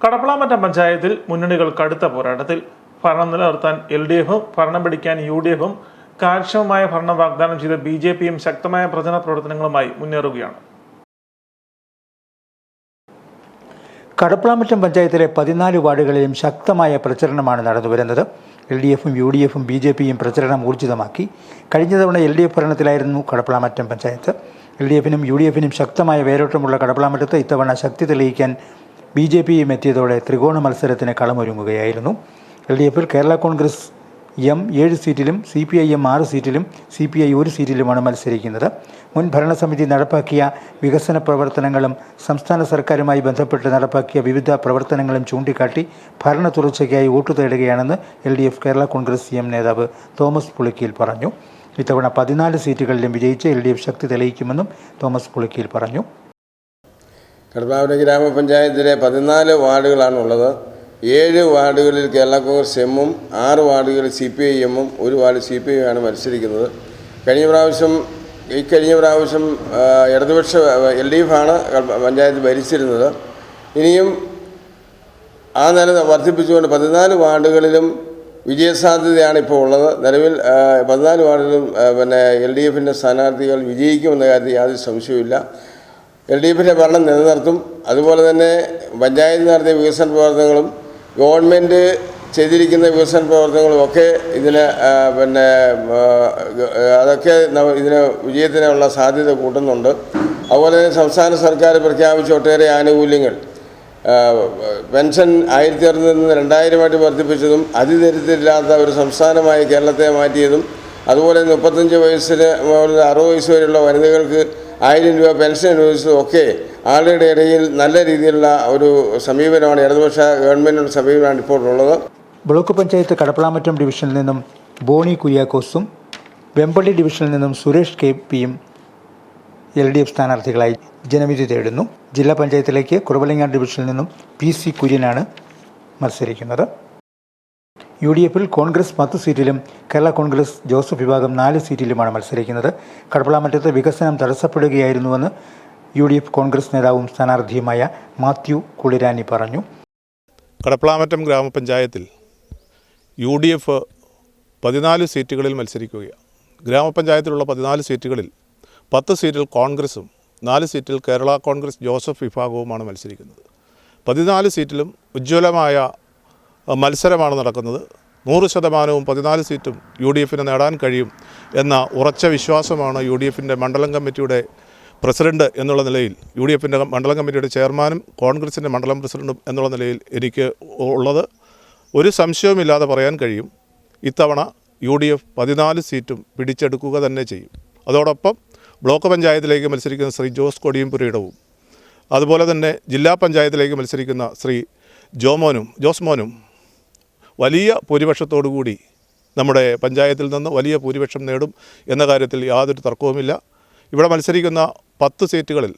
കടപ്പളാമറ്റം പഞ്ചായത്തിൽ മുന്നണികൾ കടുത്ത പോരാട്ടത്തിൽ ഭരണം നിലനിർത്താൻ എൽ ഡി എഫും ഭരണം പിടിക്കാൻ യു ഡി എഫും കാര്യക്ഷമമായ ഭരണം വാഗ്ദാനം ചെയ്ത ബി ജെ പിയും ശക്തമായ പ്രചരണ പ്രവർത്തനങ്ങളുമായി മുന്നേറുകയാണ്. കടപ്പളാമറ്റം പഞ്ചായത്തിലെ പതിനാല് വാർഡുകളിലും ശക്തമായ പ്രചരണമാണ് നടന്നുവരുന്നത്. എൽ ഡി എഫും യു ഡി എഫും ബി ജെ പിയും പ്രചരണം ഊർജിതമാക്കി. കഴിഞ്ഞ തവണ എൽ ഡി എഫ് ഭരണത്തിലായിരുന്നു കടപ്പളാമറ്റം പഞ്ചായത്ത്. എൽ ഡി എഫിനും യു ഡി എഫിനും ശക്തമായ വേരോട്ടമുള്ള കടപ്പളാമറ്റത്ത് ഇത്തവണ ശക്തി തെളിയിക്കാൻ ബി ജെ പിയും എത്തിയതോടെ ത്രികോണ മത്സരത്തിന് കളമൊരുങ്ങുകയായിരുന്നു. എൽ ഡി എഫിൽ കേരള കോൺഗ്രസ് എം ഏഴ് സീറ്റിലും സി പി ഐ എം ആറ് സീറ്റിലും സി പി ഐ ഒരു സീറ്റിലുമാണ് മത്സരിക്കുന്നത്. മുൻ ഭരണസമിതി നടപ്പാക്കിയ വികസന പ്രവർത്തനങ്ങളും സംസ്ഥാന സർക്കാരുമായി ബന്ധപ്പെട്ട് നടപ്പാക്കിയ വിവിധ പ്രവർത്തനങ്ങളും ചൂണ്ടിക്കാട്ടി ഭരണ തുടർച്ചയ്ക്കായി വോട്ടു തേടുകയാണെന്ന് L D F Kerala Congress M നേതാവ് തോമസ് പുളിക്കീൽ പറഞ്ഞു. ഇത്തവണ പതിനാല് സീറ്റുകളിലും വിജയിച്ച് എൽ ഡി എഫ് ശക്തി തെളിയിക്കുമെന്നും തോമസ് പുളിക്കീൽ പറഞ്ഞു. കടപ്പാവൂർ ഗ്രാമപഞ്ചായത്തിലെ പതിനാല് വാർഡുകളാണുള്ളത്. ഏഴ് വാർഡുകളിൽ കേരള കോൺഗ്രസ് എമ്മും ആറ് വാർഡുകളിൽ സി പി ഐ എമ്മും ഒരു വാർഡ് സി പി ഐ ആണ് മത്സരിക്കുന്നത്. കഴിഞ്ഞ പ്രാവശ്യം ഈ കഴിഞ്ഞ പ്രാവശ്യം ഇടതുപക്ഷ എൽ ഡി എഫ് ആണ് പഞ്ചായത്ത് ഭരിച്ചിരുന്നത്. ഇനിയും ആ നില വർദ്ധിപ്പിച്ചുകൊണ്ട് പതിനാല് വാർഡുകളിലും വിജയസാധ്യതയാണ് ഇപ്പോൾ ഉള്ളത്. നിലവിൽ പതിനാല് വാർഡിലും പിന്നെ എൽ ഡി എഫിന്റെ സ്ഥാനാർത്ഥികൾ വിജയിക്കുമെന്ന കാര്യത്തിൽ യാതൊരു സംശയവുമില്ല. എൽ ഡി എഫിന്റെ ഭരണം നിലനിർത്തും. അതുപോലെ തന്നെ പഞ്ചായത്ത് നടത്തിയ വികസന പ്രവർത്തനങ്ങളും ഗവൺമെന്റ് ചെയ്തിരിക്കുന്ന വികസന പ്രവർത്തനങ്ങളും ഒക്കെ ഇതിന് പിന്നെ അതൊക്കെ ഇതിന് വിജയത്തിനുള്ള സാധ്യത കൂട്ടുന്നുണ്ട്. അതുപോലെ തന്നെ സംസ്ഥാന സർക്കാർ പ്രഖ്യാപിച്ച ഒട്ടേറെ ആനുകൂല്യങ്ങൾ. പെൻഷൻ ആയിരത്തി അറുന്നൂറിൽ നിന്ന് രണ്ടായിരമായിട്ട് വർദ്ധിപ്പിച്ചതും അതിദരിദ്രില്ലാത്ത ഒരു സംസ്ഥാനമായി കേരളത്തെ മാറ്റിയതും അതുപോലെ മുപ്പത്തഞ്ച് വയസ്സിന് അറുപത് വയസ്സ് വരെയുള്ള വനിതകൾക്ക് ആയിരം രൂപ പെൻഷൻ അനുവദിച്ചതും ഒക്കെ ആളുകളുടെ ഇടയിൽ നല്ല രീതിയിലുള്ള ഒരു സമീപനമാണ് ഇടതുപക്ഷ ഗവൺമെന്റിന്റെ സമീപനമാണ് ഇപ്പോൾ ഉള്ളത്. ബ്ലോക്ക് പഞ്ചായത്ത് കടപ്പളാമറ്റം ഡിവിഷനിൽ നിന്നും ബോണി കുര്യാക്കോസും വെമ്പള്ളി ഡിവിഷനിൽ നിന്നും സുരേഷ് കെ പിയും എൽ ഡി എഫ് സ്ഥാനാർത്ഥികളായി ജനവിധി തേടുന്നു. ജില്ലാ പഞ്ചായത്തിലേക്ക് കുറവലങ്ങാട് ഡിവിഷനിൽ നിന്നും പി സി കുര്യനാണ് മത്സരിക്കുന്നത്. യു ഡി എഫിൽ കോൺഗ്രസ് പത്ത് സീറ്റിലും കേരള കോൺഗ്രസ് ജോസഫ് വിഭാഗം നാല് സീറ്റിലുമാണ് മത്സരിക്കുന്നത്. കടപ്പളാമറ്റത്ത് വികസനം തടസ്സപ്പെടുകയായിരുന്നുവെന്ന് യു ഡി എഫ് കോൺഗ്രസ് നേതാവും സ്ഥാനാർത്ഥിയുമായ മാത്യു കുളിരാനി പറഞ്ഞു. കടപ്പളാമറ്റം ഗ്രാമപഞ്ചായത്തിൽ യു ഡി എഫ് പതിനാല് സീറ്റുകളിൽ മത്സരിക്കുകയാണ്. ഗ്രാമപഞ്ചായത്തിലുള്ള പതിനാല് സീറ്റുകളിൽ പത്ത് സീറ്റിൽ കോൺഗ്രസും നാല് സീറ്റിൽ കേരള കോൺഗ്രസ് ജോസഫ് വിഭാഗവുമാണ് മത്സരിക്കുന്നത്. പതിനാല് സീറ്റിലും ഉജ്ജ്വലമായ മത്സരമാണ് നടക്കുന്നത്. നൂറ് ശതമാനവും പതിനാല് സീറ്റും യു ഡി എഫിന് നേടാൻ കഴിയും എന്ന ഉറച്ച വിശ്വാസമാണ് യു ഡി എഫിന്റെ മണ്ഡലം കമ്മിറ്റിയുടെ പ്രസിഡന്റ് എന്നുള്ള നിലയിൽ യു ഡി എഫിന്റെ മണ്ഡലം കമ്മിറ്റിയുടെ ചെയർമാനും കോൺഗ്രസിന്റെ മണ്ഡലം പ്രസിഡന്റും എന്നുള്ള നിലയിൽ എനിക്ക് ഉള്ളത് ഒരു സംശയവുമില്ലാതെ പറയാൻ കഴിയും. ഇത്തവണ യു ഡി എഫ് പതിനാല് സീറ്റും പിടിച്ചെടുക്കുക തന്നെ ചെയ്യും. അതോടൊപ്പം ബ്ലോക്ക് പഞ്ചായത്തിലേക്ക് മത്സരിക്കുന്ന ശ്രീ ജോസ് കൊടിയംപുരയിടവും അതുപോലെ തന്നെ ജില്ലാ പഞ്ചായത്തിലേക്ക് മത്സരിക്കുന്ന ശ്രീ ജോമോനും ജോസ് മോനും വലിയ ഭൂരിപക്ഷത്തോടുകൂടി നമ്മുടെ പഞ്ചായത്തിൽ നിന്ന് വലിയ ഭൂരിപക്ഷം നേടും എന്ന കാര്യത്തിൽ യാതൊരു തർക്കവുമില്ല. ഇവിടെ മത്സരിക്കുന്ന പത്ത് സീറ്റുകളിൽ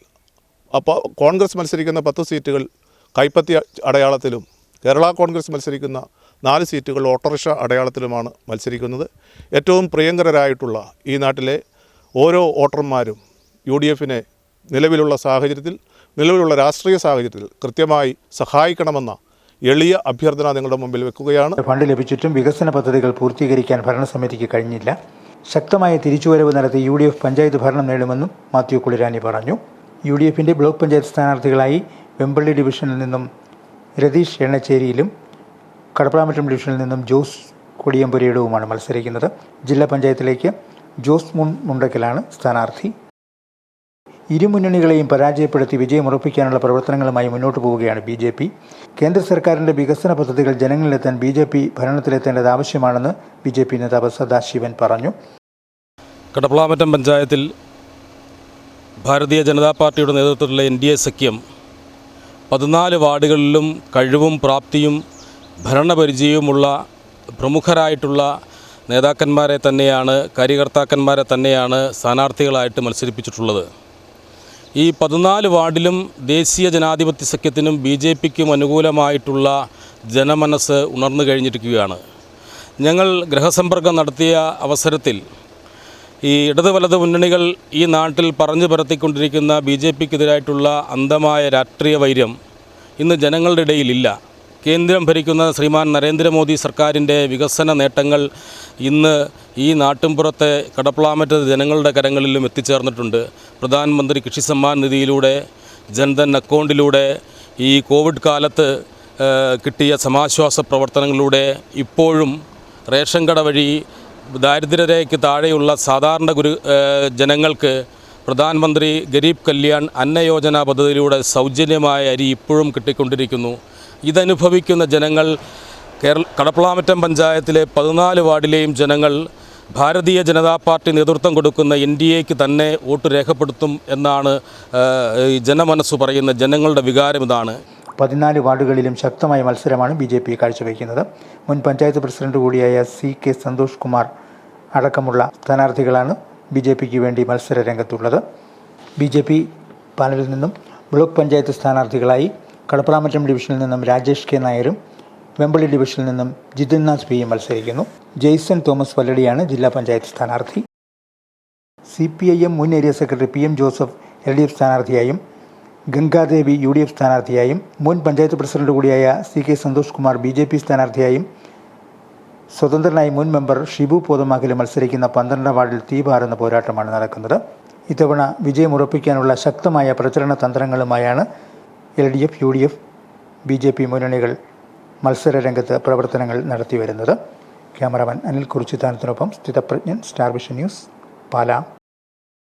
അപ്പോൾ കോൺഗ്രസ് മത്സരിക്കുന്ന പത്ത് സീറ്റുകൾ കൈപ്പത്തി അടയാളത്തിലും കേരള കോൺഗ്രസ് മത്സരിക്കുന്ന നാല് സീറ്റുകൾ ഓട്ടോറിക്ഷ അടയാളത്തിലുമാണ് മത്സരിക്കുന്നത്. ഏറ്റവും പ്രിയങ്കരരായിട്ടുള്ള ഈ നാട്ടിലെ ഓരോ വോട്ടർമാരും യു ഡി എഫിനെ നിലവിലുള്ള സാഹചര്യത്തിൽ നിലവിലുള്ള രാഷ്ട്രീയ സാഹചര്യത്തിൽ കൃത്യമായി സഹായിക്കണമെന്ന എളിയ അഭ്യർത്ഥന നിങ്ങളുടെ മുമ്പിൽ വെക്കുകയാണ്. ഫണ്ട് ലഭിച്ചിട്ടും വികസന പദ്ധതികൾ പൂർത്തീകരിക്കാൻ ഭരണസമിതിക്ക് കഴിഞ്ഞില്ല. ശക്തമായ തിരിച്ചുവരവ് നടത്തി യു ഡി എഫ് പഞ്ചായത്ത് ഭരണം നേടുമെന്നും മാത്യു കുളിരാനി പറഞ്ഞു. യു ഡി എഫിന്റെ ബ്ലോക്ക് പഞ്ചായത്ത് സ്ഥാനാർത്ഥികളായി വെമ്പള്ളി ഡിവിഷനിൽ നിന്നും രതീഷ് എണ്ണച്ചേരിയിലും കടപ്പളാമറ്റം ഡിവിഷനിൽ നിന്നും ജോസ് കൊടിയമ്പുരയിടവുമാണ് മത്സരിക്കുന്നത്. ജില്ലാ പഞ്ചായത്തിലേക്ക് ജോസ് മുണ്ടക്കലാണ് സ്ഥാനാർത്ഥി. ഇരുമുന്നണികളെയും പരാജയപ്പെടുത്തി വിജയമുറപ്പിക്കാനുള്ള പ്രവർത്തനങ്ങളുമായി മുന്നോട്ട് പോവുകയാണ് ബി ജെ പി. കേന്ദ്ര സർക്കാരിന്റെ വികസന പദ്ധതികൾ ജനങ്ങളിലെത്താൻ ബി ജെ പി ഭരണത്തിലെത്തേണ്ടത് ആവശ്യമാണെന്ന് ബി ജെ പി നേതാവ് സദാശിവൻ പറഞ്ഞു. കടപ്പളാമറ്റം പഞ്ചായത്തിൽ ഭാരതീയ ജനതാ പാർട്ടിയുടെ നേതൃത്വത്തിലുള്ള എൻ ഡി എ സഖ്യം പതിനാല് വാർഡുകളിലും കഴിവും പ്രാപ്തിയും ഭരണപരിചയവുമുള്ള പ്രമുഖരായിട്ടുള്ള നേതാക്കന്മാരെ തന്നെയാണ് കാര്യകർത്താക്കന്മാരെ തന്നെയാണ് സ്ഥാനാർത്ഥികളായിട്ട് മത്സരിപ്പിച്ചിട്ടുള്ളത്. ഈ പതിനാല് വാർഡിലും ദേശീയ ജനാധിപത്യ സഖ്യത്തിനും ബി ജെ പിക്കും അനുകൂലമായിട്ടുള്ള ജനമനസ്സ് ഉണർന്നു കഴിഞ്ഞിരിക്കുകയാണ്. ഞങ്ങൾ ഗ്രഹസമ്പർക്കം നടത്തിയ അവസരത്തിൽ ഈ ഇടത് വലത് മുന്നണികൾ ഈ നാട്ടിൽ പറഞ്ഞു പരത്തിക്കൊണ്ടിരിക്കുന്ന ബി ജെ പിക്കെതിരായിട്ടുള്ള അന്ധമായ രാഷ്ട്രീയ വൈര്യം ഇന്ന് ജനങ്ങളുടെ ഇടയിലില്ല കേന്ദ്രം ഭരിക്കുന്ന ശ്രീമാൻ നരേന്ദ്രമോദി സർക്കാരിന്റെ വികസന നേട്ടങ്ങൾ ഇന്ന് ഈ നാട്ടിൻപുറത്തെ കടപ്ലാമറ്റ ജനങ്ങളുടെ കരങ്ങളിലും എത്തിച്ചേർന്നിട്ടുണ്ട്. പ്രധാനമന്ത്രി കൃഷി സമ്മാൻ നിധിയിലൂടെ ജൻധൻ അക്കൗണ്ടിലൂടെ ഈ കോവിഡ് കാലത്ത് കിട്ടിയ സമാശ്വാസ പ്രവർത്തനങ്ങളിലൂടെ ഇപ്പോഴും റേഷൻ കട വഴി ദാരിദ്ര്യരേഖയ്ക്ക് താഴെയുള്ള സാധാരണ ഗുരു ജനങ്ങൾക്ക് പ്രധാനമന്ത്രി ഗരീബ് കല്യാൺ അന്നയോജന പദ്ധതിയിലൂടെ സൗജന്യമായ അരി ഇപ്പോഴും കിട്ടിക്കൊണ്ടിരിക്കുന്നു. ഇതനുഭവിക്കുന്ന ജനങ്ങൾ കേരള കടപ്പളാമറ്റം പഞ്ചായത്തിലെ പതിനാല് വാർഡിലെയും ജനങ്ങൾ ഭാരതീയ ജനതാ പാർട്ടി നേതൃത്വം കൊടുക്കുന്ന എൻ ഡി എക്ക് തന്നെ വോട്ട് രേഖപ്പെടുത്തും എന്നാണ് ജനമനസ്സ് പറയുന്ന ജനങ്ങളുടെ വികാരം ഇതാണ്. പതിനാല് വാർഡുകളിലും ശക്തമായ മത്സരമാണ് ബി ജെ പി കാഴ്ചവെക്കുന്നത്. മുൻ പഞ്ചായത്ത് പ്രസിഡന്റ് കൂടിയായ സി കെ സന്തോഷ് കുമാർ അടക്കമുള്ള സ്ഥാനാർത്ഥികളാണ് ബി ജെ പിക്ക് വേണ്ടി മത്സര രംഗത്തുള്ളത്. ബി ജെ പി പാനലിൽ നിന്നും ബ്ലോക്ക് പഞ്ചായത്ത് സ്ഥാനാർത്ഥികളായി കടപ്പളാമറ്റം ഡിവിഷനിൽ നിന്നും രാജേഷ് കെ നായരും വെമ്പളി ഡിവിഷനിൽ നിന്നും ജിതിൻ നാഥ് പിയും മത്സരിക്കുന്നു. ജെയ്സൺ തോമസ് വല്ലടിയാണ് ജില്ലാ പഞ്ചായത്ത് സ്ഥാനാർത്ഥി. സി പി ഐ എം മുൻ area secretary P M Joseph L D F സ്ഥാനാർത്ഥിയായും Gangadevi U D F സ്ഥാനാർത്ഥിയായും മുൻ പഞ്ചായത്ത് പ്രസിഡന്റ് കൂടിയായ C K Santhosh Kumar B J P സ്ഥാനാർത്ഥിയായും സ്വതന്ത്രനായി മുൻ മെമ്പർ ഷിബു പോതമാക്കിൽ മത്സരിക്കുന്ന പന്ത്രണ്ടാം വാർഡിൽ തീപാറുന്ന പോരാട്ടമാണ് നടക്കുന്നത്. ഇത്തവണ വിജയമുറപ്പിക്കാനുള്ള ശക്തമായ പ്രചരണ തന്ത്രങ്ങളുമായാണ് L D F U D F B J P മുന്നണികൾ മത്സര രംഗത്ത് പ്രവർത്തനങ്ങൾ നടത്തിവരുന്നത്. Cameraman Anil കുറിച്ചിത്താനത്തിനൊപ്പം Sthithapragnan Star Vision News Pala.